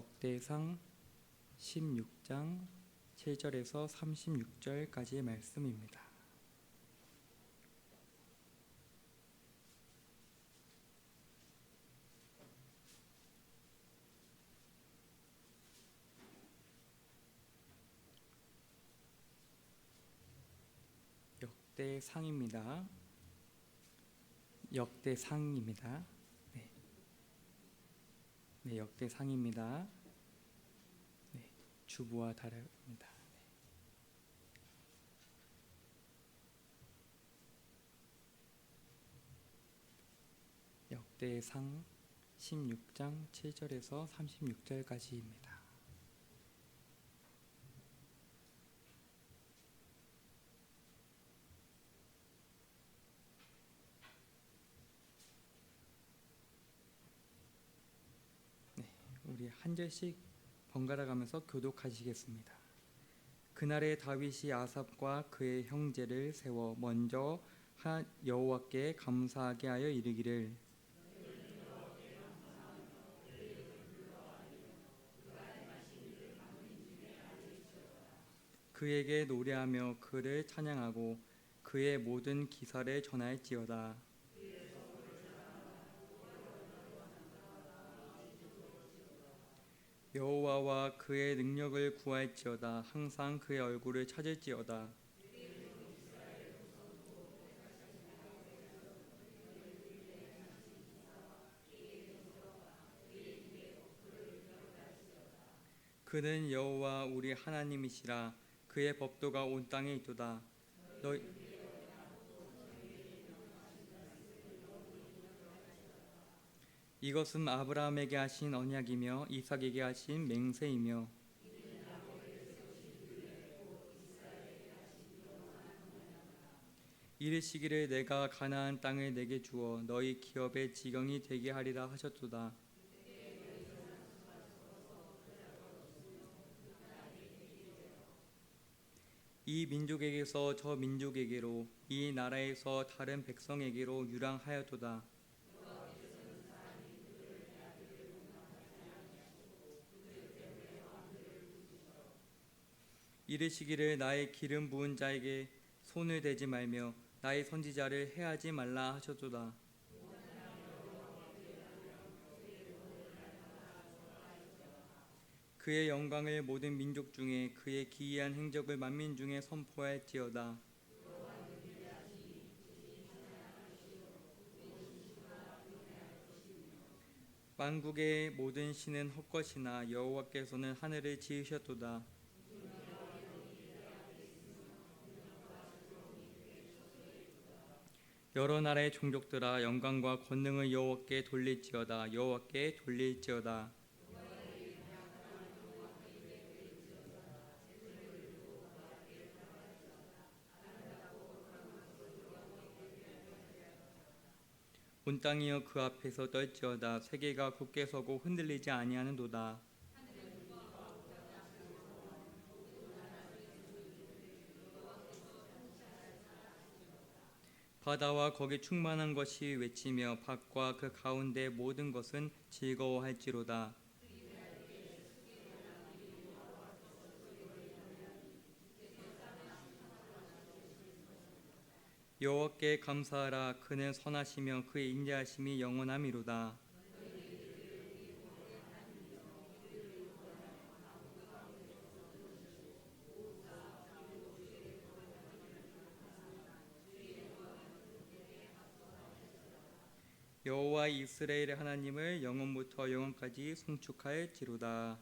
역대상 16장 7절에서 36절까지의 말씀입니다. 역대상입니다. 역대상입니다. 네, 네 역대상입니다. 네, 주부와 다릅니다. 네. 역대상 16장 7절에서 36절까지입니다. 우리 한 절씩 번갈아 가면서 교독하시겠습니다. 그날에 다윗이 아삽과 그의 형제를 세워 먼저 하 여호와께 감사하게 하여 이르기를 그에게 노래하며 그를 찬양하고 그의 모든 기사를 전할지어다. 여호와와 그의 능력을 구할지어다. 항상 그의 얼굴을 찾을지어다. 그는 여호와 우리 하나님이시라. 그의 법도가 온 땅에 있도다. 너희 이것은 아브라함에게 하신 언약이며 이삭에게 하신 맹세이며 이르시기를 내가 가나안 땅을 내게 주어 너희 기업의 지경이 되게 하리라 하셨도다. 이 민족에게서 저 민족에게로 이 나라에서 다른 백성에게로 유랑하였도다. 이르시기를 나의 기름 부은 자에게 손을 대지 말며 나의 선지자를 해하지 말라 하셨도다. 그의 영광을 모든 민족 중에 그의 기이한 행적을 만민 중에 선포할지어다. 만국의 모든 신은 헛것이나 여호와께서는 하늘을 지으셨도다. 여러 나라의 종족들아 영광과 권능을 여호와께 돌릴지어다. 여호와께 돌릴지어다. 온 땅이여 그 앞에서 떨지어다. 세계가 굳게 서고 흔들리지 아니하는도다 바다와 거기 충만한 것이 외치며 밭과 그 가운데 모든 것은 즐거워할지로다. 여호와께 감사하라 그는 선하시며 그의 인자하심이 영원함이로다. 여호와 이스라엘의 하나님을 영원부터 영원까지 송축할지로다.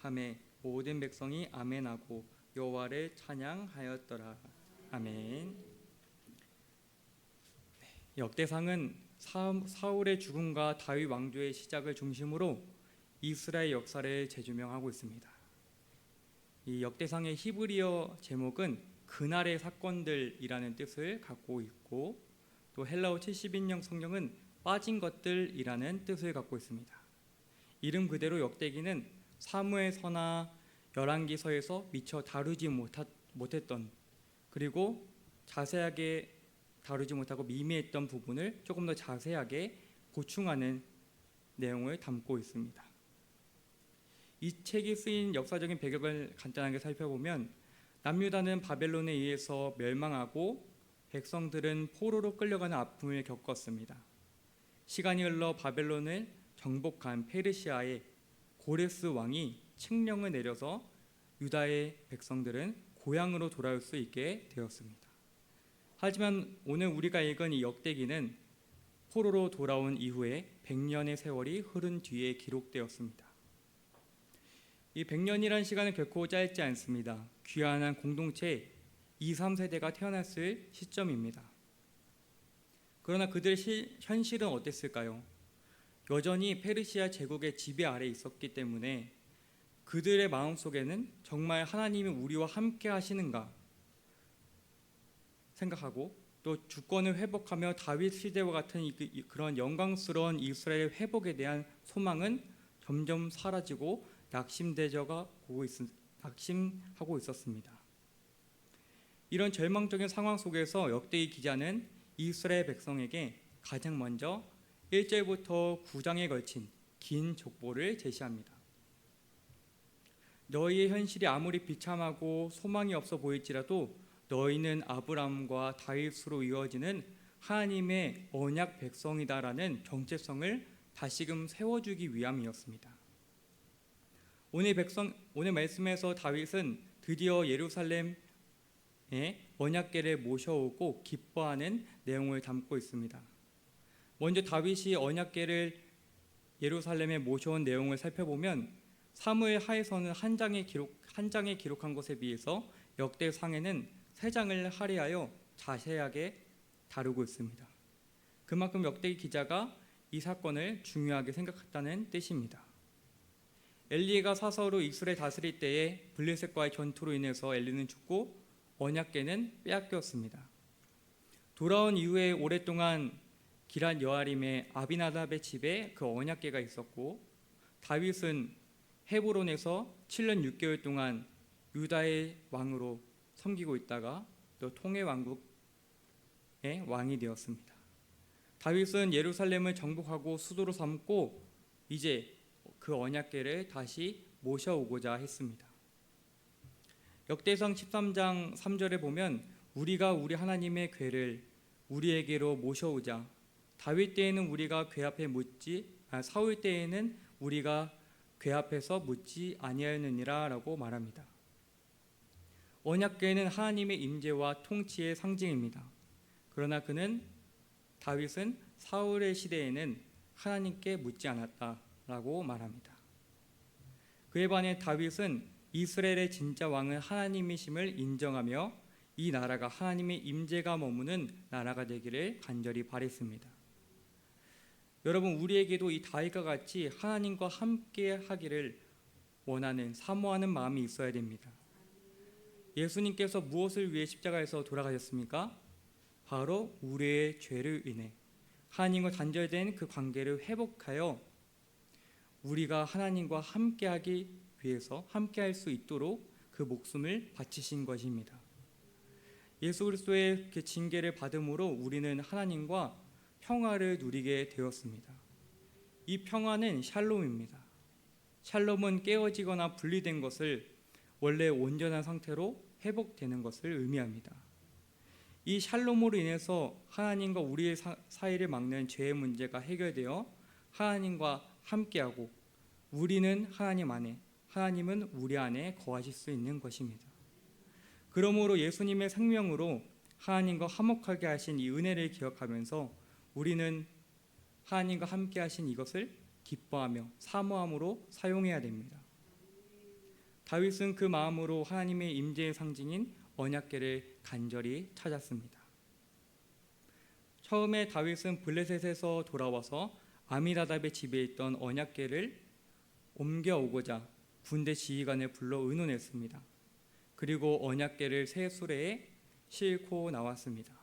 함에 모든 백성이 아멘하고 여호와를 찬양하였더라. 아멘. 역대상은 사울의 죽음과 다윗 왕조의 시작을 중심으로 이스라엘 역사를 재조명하고 있습니다. 이 역대상의 히브리어 제목은 그날의 사건들이라는 뜻을 갖고 있고 또 헬라어 70인형 성경은 빠진 것들이라는 뜻을 갖고 있습니다. 이름 그대로 역대기는 사무에서나 열왕기서에서 미처 다루지 못했던 그리고 자세하게 다루지 못하고 미미했던 부분을 조금 더 자세하게 보충하는 내용을 담고 있습니다. 이 책이 쓰인 역사적인 배경을 간단하게 살펴보면 남유다는 바벨론에 의해서 멸망하고 백성들은 포로로 끌려가는 아픔을 겪었습니다. 시간이 흘러 바벨론을 정복한 페르시아의 고레스 왕이 칙령을 내려서 유다의 백성들은 고향으로 돌아올 수 있게 되었습니다. 하지만 오늘 우리가 읽은 이 역대기는 포로로 돌아온 이후에 100년의 세월이 흐른 뒤에 기록되었습니다. 이 100년이란 시간은 결코 짧지 않습니다. 귀환한 공동체 2, 3세대가 태어났을 시점입니다. 그러나 그들의 시, 현실은 어땠을까요? 여전히 페르시아 제국의 지배 아래 있었기 때문에 그들의 마음속에는 정말 하나님이 우리와 함께 하시는가 생각하고 또 주권을 회복하며 다윗 시대와 같은 이- 이- 그런 영광스러운 이스라엘 회복에 대한 소망은 점점 사라지고 낙심되져가 보고 있, 낙심하고 있었습니다. 이런 절망적인 상황 속에서 역대기 기자는 이스라엘 백성에게 가장 먼저 1절부터 9장에 걸친 긴 족보를 제시합니다. 너희의 현실이 아무리 비참하고 소망이 없어 보일지라도 너희는 아브람과 다윗으로 이어지는 하나님의 언약 백성이다라는 정체성을 다시금 세워주기 위함이었습니다. 오늘 백성 오늘 말씀에서 다윗은 드디어 예루살렘에 언약궤를 모셔오고 기뻐하는 내용을 담고 있습니다. 먼저 다윗이 언약궤를 예루살렘에 모셔온 내용을 살펴보면 사무엘 하에서는 한 장에 기록 한 장에 기록한 것에 비해서 역대상에는 세 장을 할애하여 자세하게 다루고 있습니다. 그만큼 역대 기자가 이 사건을 중요하게 생각했다는 뜻입니다. 엘리가 사서로 이스라엘 다스릴 때에 블레셋과의 전투로 인해서 엘리는 죽고 언약궤는 빼앗겼습니다. 돌아온 이후에 오랫동안 기란 여아림의 아비나답의 집에 그 언약궤가 있었고 다윗은 헤브론에서 7년 6개월 동안 유다의 왕으로 섬기고 있다가 또 통해 왕국의 왕이 되었습니다. 다윗은 예루살렘을 정복하고 수도로 삼고 이제 그 언약궤를 다시 모셔오고자 했습니다. 역대상 13장 3절에 보면 우리가 우리 하나님의 궤를 우리에게로 모셔오자 다윗 때에는 우리가 궤 앞에 묻지 아, 사울 때에는 우리가 궤 앞에서 묻지 아니하였느니라라고 말합니다. 언약궤는 하나님의 임재와 통치의 상징입니다. 그러나 그는 다윗은 사울의 시대에는 하나님께 묻지 않았다라고 말합니다. 그에 반해 다윗은 이스라엘의 진짜 왕은 하나님이심을 인정하며 이 나라가 하나님의 임재가 머무는 나라가 되기를 간절히 바랬습니다. 여러분 우리에게도 이 다윗과 같이 하나님과 함께 하기를 원하는 사모하는 마음이 있어야 됩니다. 예수님께서 무엇을 위해 십자가에서 돌아가셨습니까? 바로 우리의 죄를 인해 하나님과 단절된 그 관계를 회복하여 우리가 하나님과 함께하기 위해서 함께 할 수 있도록 그 목숨을 바치신 것입니다. 예수 그리스도의 그 징계를 받음으로 우리는 하나님과 평화를 누리게 되었습니다. 이 평화는 샬롬입니다. 샬롬은 깨어지거나 분리된 것을 원래 온전한 상태로 회복되는 것을 의미합니다. 이 샬롬으로 인해서 하나님과 우리의 사, 사이를 막는 죄의 문제가 해결되어 하나님과 함께하고 우리는 하나님 안에 하나님은 우리 안에 거하실 수 있는 것입니다. 그러므로 예수님의 생명으로 하나님과 화목하게 하신 이 은혜를 기억하면서 우리는 하나님과 함께 하신 이것을 기뻐하며 사모함으로 사용해야 됩니다. 다윗은 그 마음으로 하나님의 임재의 상징인 언약궤를 간절히 찾았습니다. 처음에 다윗은 블레셋에서 돌아와서 아미다답의 집에 있던 언약궤를 옮겨오고자 군대 지휘관을 불러 의논했습니다. 그리고 언약궤를 새 수레에 싣고 나왔습니다.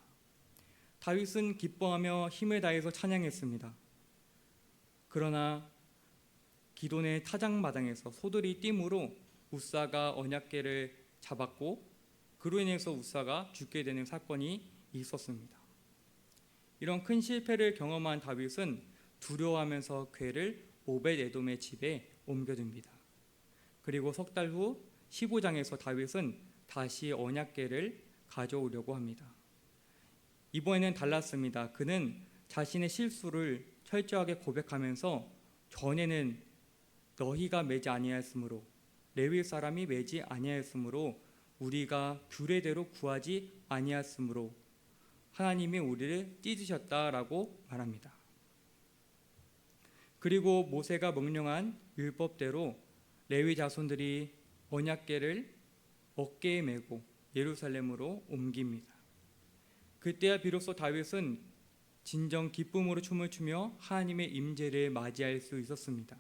다윗은 기뻐하며 힘을 다해서 찬양했습니다. 그러나 기돈의 타작 마당에서 소들이 띠므로 우사가 언약궤를 잡았고 그로 인해서 우사가 죽게 되는 사건이 있었습니다. 이런 큰 실패를 경험한 다윗은 두려워하면서 궤를 오벳 에돔의 집에 옮겨둡니다. 그리고 석 달 후 15장에서 다윗은 다시 언약궤를 가져오려고 합니다. 이번에는 달랐습니다. 그는 자신의 실수를 철저하게 고백하면서 전에는 너희가 매지 아니하였으므로 레위 사람이 매지 아니하였으므로 우리가 규례대로 구하지 아니하였으므로 하나님이 우리를 찢으셨다라고 말합니다. 그리고 모세가 명령한 율법대로 레위 자손들이 언약궤를 어깨에 메고 예루살렘으로 옮깁니다. 그때야 비로소 다윗은 진정 기쁨으로 춤을 추며 하나님의 임재를 맞이할 수 있었습니다.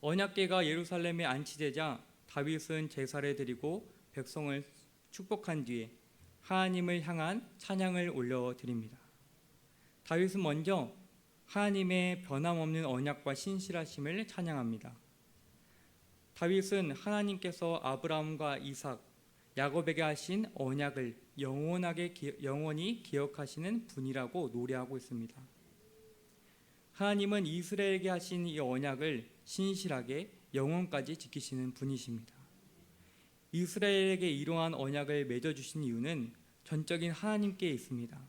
언약궤가 예루살렘에 안치되자 다윗은 제사를 드리고 백성을 축복한 뒤에 하나님을 향한 찬양을 올려 드립니다. 다윗은 먼저 하나님의 변함없는 언약과 신실하심을 찬양합니다. 다윗은 하나님께서 아브라함과 이삭, 야곱에게 하신 언약을 영원하게 기, 영원히 기억하시는 분이라고 노래하고 있습니다. 하나님은 이스라엘에게 하신 이 언약을 신실하게 영원까지 지키시는 분이십니다. 이스라엘에게 이러한 언약을 맺어 주신 이유는 전적인 하나님께 있습니다.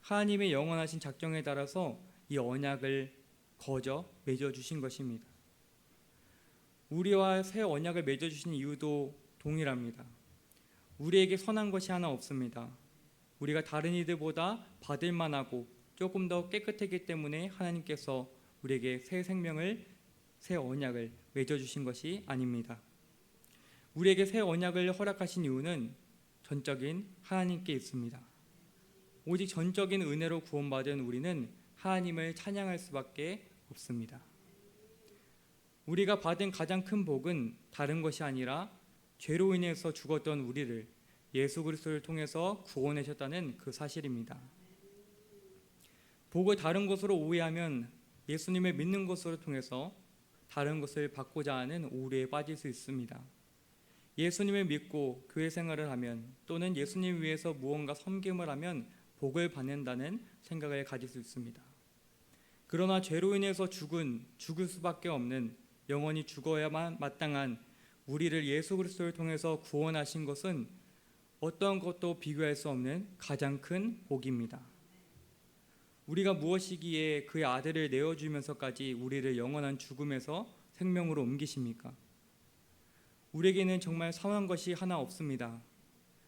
하나님의 영원하신 작정에 따라서 이 언약을 거저 맺어 주신 것입니다. 우리와 새 언약을 맺어 주신 이유도 동일합니다. 우리에게 선한 것이 하나 없습니다. 우리가 다른 이들보다 받을 만하고 조금 더 깨끗했기 때문에 하나님께서 우리에게 새 생명을 새 언약을 맺어 주신 것이 아닙니다. 우리에게 새 언약을 허락하신 이유는 전적인 하나님께 있습니다. 오직 전적인 은혜로 구원받은 우리는 하나님을 찬양할 수밖에 없습니다. 우리가 받은 가장 큰 복은 다른 것이 아니라 죄로 인해서 죽었던 우리를 예수 그리스도를 통해서 구원하셨다는 그 사실입니다. 복을 다른 것으로 오해하면 예수님을 믿는 것으로 통해서 다른 것을 받고자 하는 오류에 빠질 수 있습니다. 예수님을 믿고 교회 생활을 하면 또는 예수님 위해서 무언가 섬김을 하면 복을 받는다는 생각을 가질 수 있습니다. 그러나 죄로 인해서 죽은 죽을 수밖에 없는 영원히 죽어야만 마땅한 우리를 예수 그리스도를 통해서 구원하신 것은 어떤 것도 비교할 수 없는 가장 큰 복입니다. 우리가 무엇이기에 그의 아들을 내어 주면서까지 우리를 영원한 죽음에서 생명으로 옮기십니까? 우리에게는 정말 선한 것이 하나 없습니다.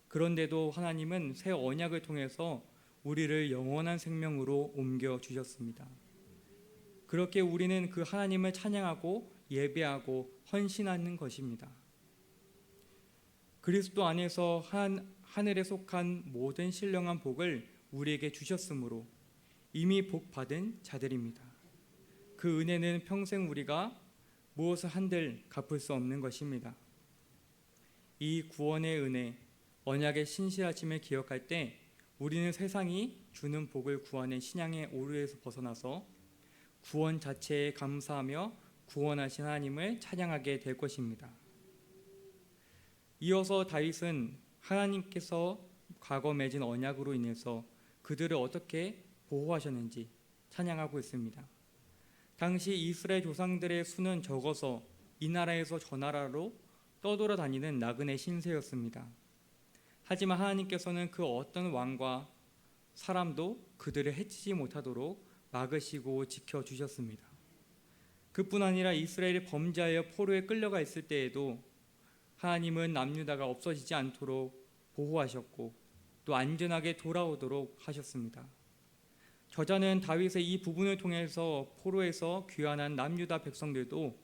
그런데도 하나님은 새 언약을 통해서 우리를 영원한 생명으로 옮겨 주셨습니다. 그렇게 우리는 그 하나님을 찬양하고 예배하고 헌신하는 것입니다. 그리스도 안에서 한 하늘에 속한 모든 신령한 복을 우리에게 주셨으므로 이미 복 받은 자들입니다. 그 은혜는 평생 우리가 무엇을 한들 갚을 수 없는 것입니다. 이 구원의 은혜, 언약의 신실하심을 기억할 때 우리는 세상이 주는 복을 구하는 신앙의 오류에서 벗어나서 구원 자체에 감사하며 구원하신 하나님을 찬양하게 될 것입니다. 이어서 다윗은 하나님께서 과거 맺은 언약으로 인해서 그들을 어떻게 보호하셨는지 찬양하고 있습니다. 당시 이스라엘 조상들의 수는 적어서 이 나라에서 저 나라로 떠돌아다니는 나그네 신세였습니다. 하지만 하나님께서는 그 어떤 왕과 사람도 그들을 해치지 못하도록 막으시고 지켜주셨습니다. 그뿐 아니라 이스라엘이 범죄하여 포로에 끌려가 있을 때에도 하나님은 남유다가 없어지지 않도록 보호하셨고 또 안전하게 돌아오도록 하셨습니다. 저자는 다윗의 이 부분을 통해서 포로에서 귀환한 남유다 백성들도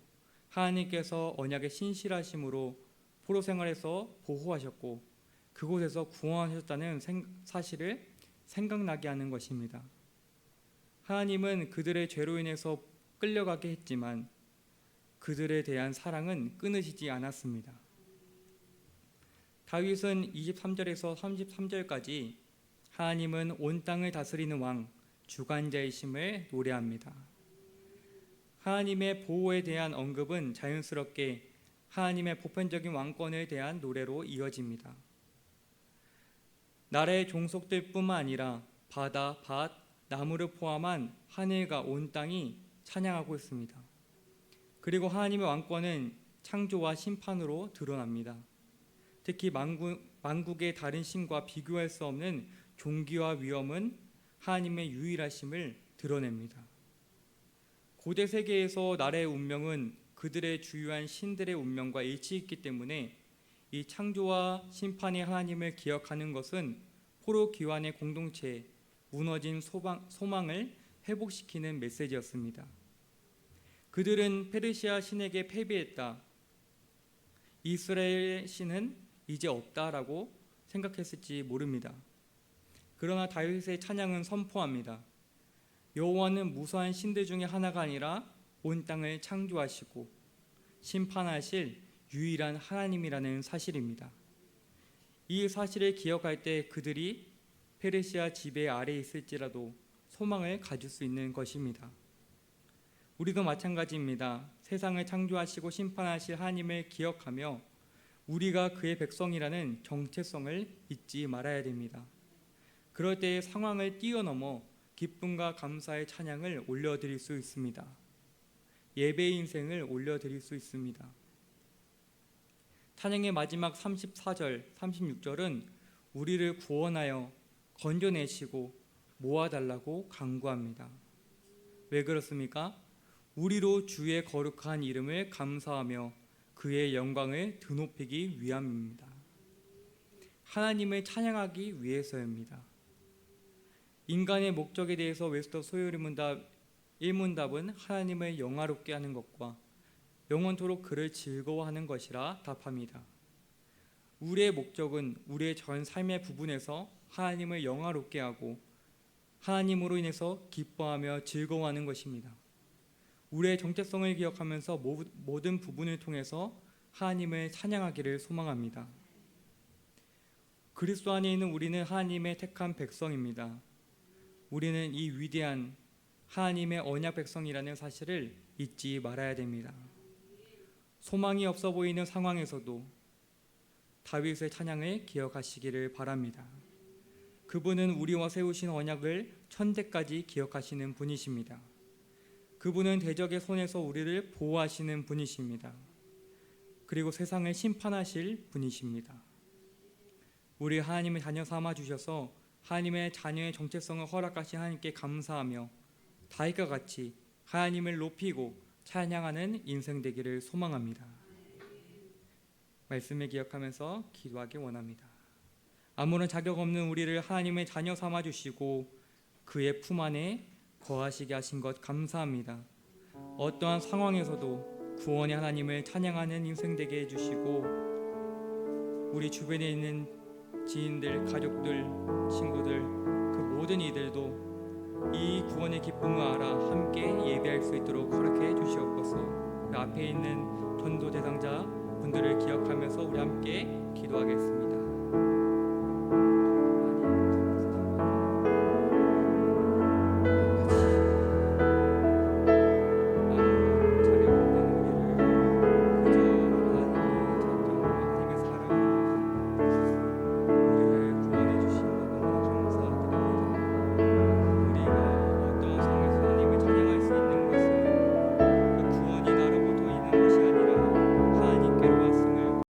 하나님께서 언약의 신실하심으로 포로 생활에서 보호하셨고 그곳에서 구원하셨다는 사실을 생각나게 하는 것입니다. 하나님은 그들의 죄로 인해서 끌려가게 했지만 그들에 대한 사랑은 끊으시지 않았습니다. 다윗은 23절에서 33절까지 하나님은 온 땅을 다스리는 왕 주관자이심을 노래합니다. 하나님의 보호에 대한 언급은 자연스럽게 하나님의 보편적인 왕권에 대한 노래로 이어집니다. 나라의 종속들뿐만 아니라 바다, 밭, 나무를 포함한 하늘과 온 땅이 찬양하고 있습니다. 그리고 하나님의 왕권은 창조와 심판으로 드러납니다. 특히 만국, 만국 의 다른 신과 비교할 수 없는 종기와 위엄은 하나님의 유일하심을 드러냅니다. 고대 세계에서 나라의 운명은 그들의 주요한 신들의 운명과 일치했기 때문에 이 창조와 심판의 하나님을 기억하는 것은 포로 기환의 공동체에 무너진 소망, 소망을 회복시키는 메시지였습니다. 그들은 페르시아 신에게 패배했다. 이스라엘 신은 이제 없다라고 생각했을지 모릅니다. 그러나 다윗의 찬양은 선포합니다. 여호와는 무수한 신들 중에 하나가 아니라 온 땅을 창조하시고 심판하실 유일한 하나님이라는 사실입니다. 이 사실을 기억할 때 그들이 페르시아 지배 아래 있을지라도 소망을 가질 수 있는 것입니다. 우리도 마찬가지입니다. 세상을 창조하시고 심판하실 하나님을 기억하며 우리가 그의 백성이라는 정체성을 잊지 말아야 됩니다. 그럴 때 상황을 뛰어넘어 기쁨과 감사의 찬양을 올려드릴 수 있습니다. 예배 인생을 올려드릴 수 있습니다. 찬양의 마지막 34절, 36절은 우리를 구원하여 건져내시고 모아달라고 강구합니다. 왜 그렇습니까? 우리로 주의 거룩한 이름을 감사하며 그의 영광을 드높이기 위함입니다. 하나님을 찬양하기 위해서입니다. 인간의 목적에 대해서 웨스터 소요리 문답 1문답은 하나님을 영화롭게 하는 것과 영원토록 그를 즐거워하는 것이라 답합니다. 우리의 목적은 우리의 전 삶의 부분에서 하나님을 영화롭게 하고 하나님으로 인해서 기뻐하며 즐거워하는 것입니다. 우리의 정체성을 기억하면서 모든 부분을 통해서 하나님을 찬양하기를 소망합니다. 그리스도 안에 있는 우리는 하나님의 택한 백성입니다. 우리는 이 위대한 하나님의 언약 백성이라는 사실을 잊지 말아야 됩니다. 소망이 없어 보이는 상황에서도 다윗의 찬양을 기억하시기를 바랍니다. 그분은 우리와 세우신 언약을 천대까지 기억하시는 분이십니다. 그분은 대적의 손에서 우리를 보호하시는 분이십니다. 그리고 세상을 심판하실 분이십니다. 우리 하나님의 자녀 삼아 주셔서 하나님의 자녀의 정체성을 허락하신 하나님께 감사하며 다윗과 같이 하나님을 높이고 찬양하는 인생 되기를 소망합니다. 말씀을 기억하면서 기도하기 원합니다. 아무런 자격 없는 우리를 하나님의 자녀 삼아 주시고 그의 품 안에 거하시게 하신 것 감사합니다. 어떠한 상황에서도 구원의 하나님을 찬양하는 인생 되게 해주시고 우리 주변에 있는 지인들, 가족들, 친구들 그 모든 이들도 이 구원의 기쁨을 알아 함께 예배할 수 있도록 허락해 주시옵소서. 그 앞에 있는 전도 대상자 분들을 기억하면서 우리 함께 기도하겠습니다.